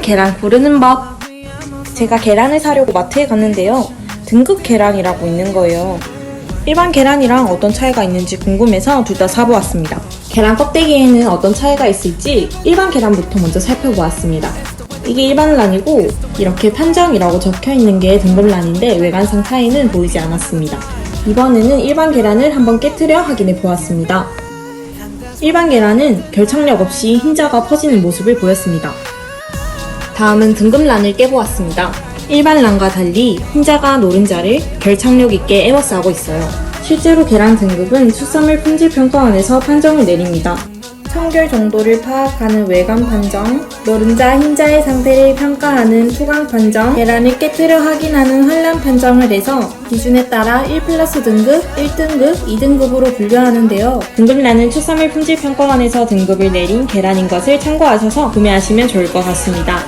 계란 고르는 법. 제가 계란을 사려고 마트에 갔는데요. 등급 계란이라고 있는 거예요. 일반 계란이랑 어떤 차이가 있는지 궁금해서 둘 다 사보았습니다. 계란 껍데기에는 어떤 차이가 있을지 일반 계란부터 먼저 살펴보았습니다. 이게 일반란이고 이렇게 판정이라고 적혀 있는 게 등급란인데 외관상 차이는 보이지 않았습니다. 이번에는 일반 계란을 한번 깨트려 확인해 보았습니다. 일반 계란은 결착력 없이 흰자가 퍼지는 모습을 보였습니다. 다음은 등급란을 깨보았습니다. 일반 란과 달리 흰자가 노른자를 결착력 있게 에워싸고 있어요. 실제로 계란 등급은 수산물 품질평가원에서 판정을 내립니다. 청결 정도를 파악하는 외관 판정, 노른자 흰자의 상태를 평가하는 투강 판정, 계란을 깨뜨려 확인하는 환란 판정을 해서 기준에 따라 1 플러스 등급, 1등급, 2등급으로 분류하는데요. 등급란은 축산물 품질평가원에서 등급을 내린 계란인 것을 참고하셔서 구매하시면 좋을 것 같습니다.